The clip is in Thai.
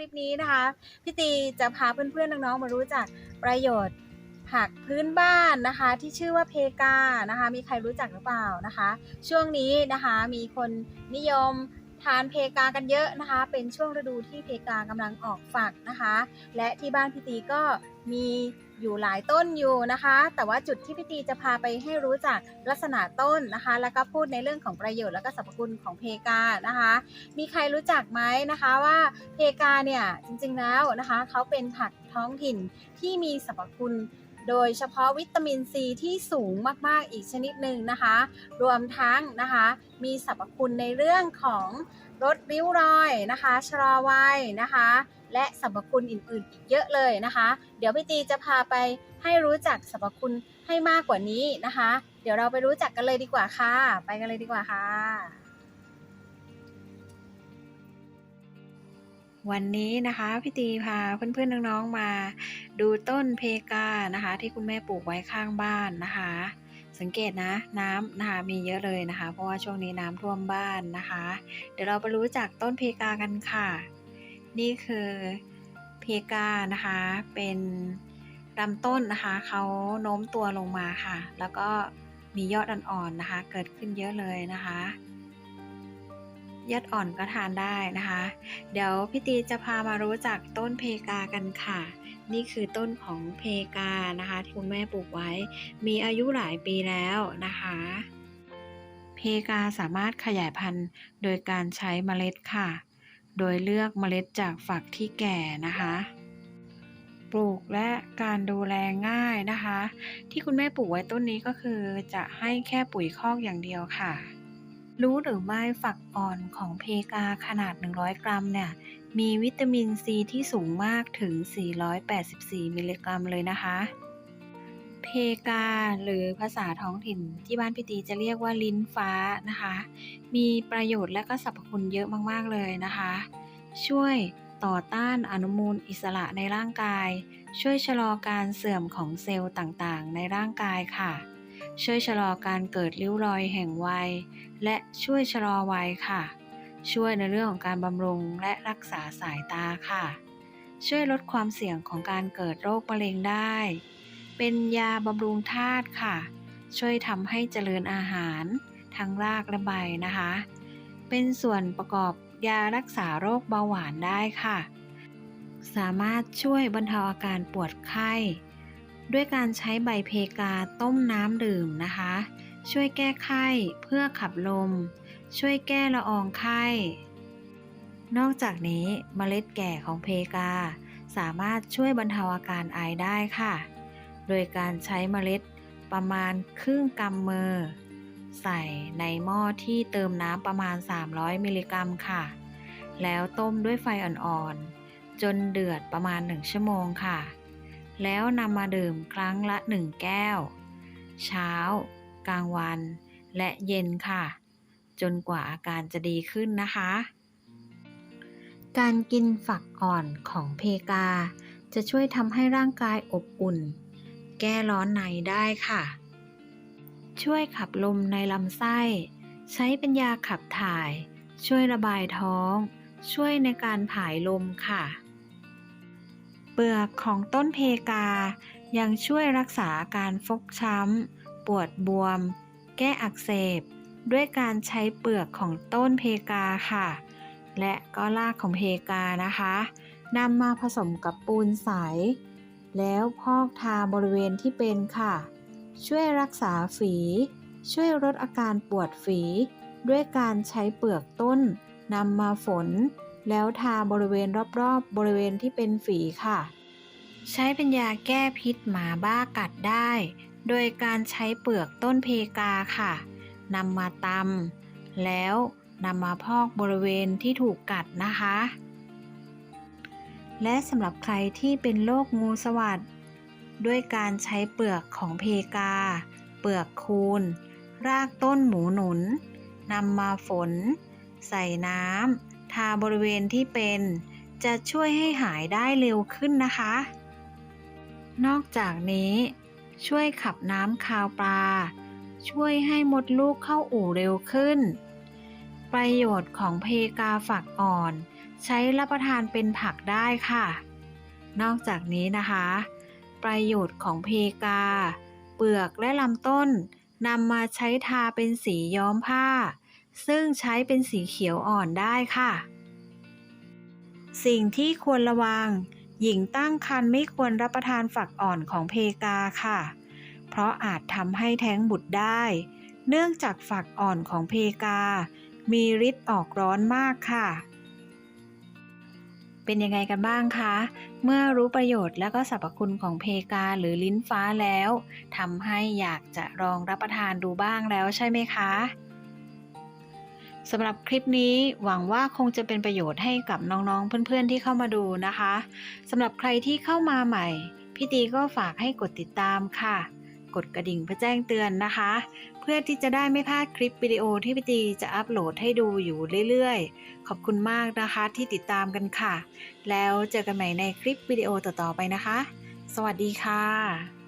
ลิปนี้นะคะ พี่ตีจะพาเพื่อนๆน้องๆมารู้จักประโยชน์ผักพื้นบ้านนะคะ ที่ชื่อว่าเพกานะคะ มีใครรู้จักหรือเปล่านะคะ ช่วงนี้นะคะมีคนนิยมทานเพกากันเยอะนะคะ เป็นช่วงฤดูที่เพกากำลังออกฝักนะคะ และที่บ้านพี่ตีก็มี อยู่หลายต้นอยู่นะคะ แต่ว่าจุดที่พี่ตีจะพาไปให้รู้จักลักษณะต้นนะคะ แล้วก็พูดในเรื่องของประโยชน์แล้วก็สรรพคุณของเพกานะคะ มีใครรู้จักไหมนะคะว่าเพกาเนี่ยจริงๆแล้วนะคะเขาเป็นผักท้องถิ่นที่มีสรรพคุณโดยเฉพาะวิตามินซีที่สูงมากๆอีกชนิดหนึ่งนะคะ รวมทั้งนะคะ มีสรรพคุณในเรื่องของ ลดริ้วรอยนะคะชะลอวัยนะคะ และสรรพคุณอื่นๆ อีกเยอะเลยนะคะ เดี๋ยวพี่ตีจะพาไปให้รู้จักสรรพคุณให้มากกว่านี้นะคะ เดี๋ยวเราไปรู้จักกันเลยดีกว่าค่ะ ไปกันเลยดีกว่าค่ะ วันนี้นะคะพี่ตีพาเพื่อนๆน้องๆมา ดูต้นเพกานะคะ ที่คุณแม่ปลูกไว้ข้างบ้านนะคะ สังเกตนะน้ำนะคะมีเยอะเลยนะคะ เพราะว่าช่วงนี้น้ำท่วมบ้านนะคะ เดี๋ยวเราไปรู้จักต้นเพกากันค่ะ นี่คือเพกานะคะเป็นลำต้นนะคะเขาโน้มตัวลงมาค่ะ แล้วก็มียอดอ่อนๆนะคะ เกิดขึ้นเยอะเลยนะคะ ยอดอ่อนก็ทานได้นะคะ เดี๋ยวพี่ตีจะพามารู้จักต้นเพกากันค่ะ นี่คือต้นของเพกานะคะ ที่คุณแม่ปลูกไว้ มีอายุหลายปีแล้วนะคะ เพกาสามารถขยายพันธุ์โดยการใช้เมล็ดค่ะ โดยเลือกเมล็ดจากฝักที่แก่นะคะปลูกและการดูแลง่ายนะคะ ที่คุณแม่ปลูกไว้ต้นนี้ก็คือจะให้แค่ปุ๋ยคอกอย่างเดียวค่ะ รู้หรือไม่ฝักอ่อนของเพกาขนาด 100 กรัมเนี่ย มีวิตามินซีที่สูงมากถึง 484 มิลลิกรัมเลยนะคะ เพกาหรือภาษาท้องถิ่นที่บ้านพี่ตีจะเรียกว่าลิ้นฟ้านะคะ มีประโยชน์และก็สรรพคุณเยอะมากๆเลยนะคะ ช่วยต่อต้านอนุมูลอิสระในร่างกาย ช่วยชะลอการเสื่อมของเซลล์ต่างๆ ในร่างกายค่ะ ช่วยชะลอการเกิดริ้วรอยแห่งวัย และช่วยชะลอวัยค่ะ ช่วยในเรื่องของการบำรุงและรักษาสายตาค่ะ ช่วยลดความเสี่ยงของการเกิดโรคมะเร็งได้ เป็นยาบำรุงธาตุค่ะ ช่วยทำให้เจริญอาหาร ทั้งรากและใบนะคะ เป็นส่วนประกอบยารักษาโรคเบาหวานได้ค่ะ สามารถช่วยบรรเทาอาการปวดไข้ ด้วยการใช้ใบเพกาต้มน้ำดื่มนะคะ ช่วยแก้ไข้เพื่อขับลม ช่วยแก้ละอองไข้ นอกจากนี้เมล็ดแก่ของเพกา สามารถช่วยบรรเทาอาการไอได้ค่ะ โดยการใช้เมล็ดประมาณครึ่งกำมือ ใส่ในหม้อที่เติมน้ำประมาณ 300 มิลลิกรัมค่ะ แล้วต้มด้วยไฟอ่อนๆ จนเดือดประมาณ 1 ชั่วโมงค่ะ แล้วนำมาดื่มครั้งละ 1 แก้ว เช้า กลางวัน และเย็นค่ะ จนกว่าอาการจะดีขึ้นนะคะ การกินฝักอ่อนของเพกา จะช่วยทำให้ร่างกายอบอุ่น แก้ร้อนในได้ค่ะ ช่วยขับลมในลำไส้ ใช้เป็นยาขับถ่าย ช่วยระบายท้อง ช่วยในการผายลมค่ะ ปลือกของต้นเพกา ยังช่วยรักษาอาการฟกช้ำ ปวดบวม แก้อักเสบ ด้วยการใช้เปลือกของต้นเพกาค่ะ และก็รากของเพกานะคะนำมาผสมกับปูนใส แล้วพอกทาบริเวณที่เป็นค่ะ ช่วยรักษาฝี ช่วยลดอาการปวดฝี ด้วยการใช้เปลือกต้นนำมาฝน แล้วทาบริเวณรอบๆบริเวณที่เป็นฝีค่ะ ใช้เป็นยาแก้พิษหมาบ้ากัดได้ โดยการใช้เปลือกต้นเพกาค่ะนำมาตำแล้วนำมาพอกบริเวณที่ถูกกัดนะคะ และสำหรับใครที่เป็นโรคงูสวัสดด้วยการใช้เปลือกของเพกา เปลือกคูน รากต้นหมูหนุนนำมาฝน ใส่น้ำ ทาบริเวณที่เป็น จะช่วยให้หายได้เร็วขึ้นนะคะ นอกจากนี้ ช่วยขับน้ำคาวปลา ช่วยให้มดลูกเข้าอู่เร็วขึ้น ประโยชน์ของเพกาฝักอ่อน ใช้รับประทานเป็นผักได้ค่ะ นอกจากนี้นะคะ ประโยชน์ของเพกา เปลือกและลำต้นนำมาใช้ทาเป็นสีย้อมผ้า ซึ่งใช้เป็นสีเขียวอ่อนได้ค่ะ สิ่งที่ควรระวัง หญิงตั้งครรภ์ไม่ควรรับประทานฝักอ่อนของเพกาค่ะ เพราะอาจทำให้แท้งบุตรได้ เนื่องจากฝักอ่อนของเพกา มีฤทธิ์ออกร้อนมากค่ะเป็นยังไงกันบ้างคะ เมื่อรู้ประโยชน์และก็สรรพคุณของเพกาหรือลิ้นฟ้าแล้ว ทำให้อยากจะลองรับประทานดูบ้างแล้วใช่ไหมคะ สำหรับคลิปนี้หวังว่าคงจะเป็นประโยชน์ให้กับน้องๆ เพื่อนๆ ที่เข้ามาดูนะคะสำหรับใครที่เข้ามาใหม่ พี่ตีก็ฝากให้กดติดตามค่ะ กดกระดิ่งเพื่อแจ้งเตือนนะคะ เพื่อที่จะได้ไม่พลาดคลิปวิดีโอที่พี่ตีจะอัปโหลดให้ดูอยู่เรื่อยๆ ขอบคุณมากนะคะที่ติดตามกันค่ะ แล้วเจอกันใหม่ในคลิปวิดีโอต่อๆไปนะคะ สวัสดีค่ะ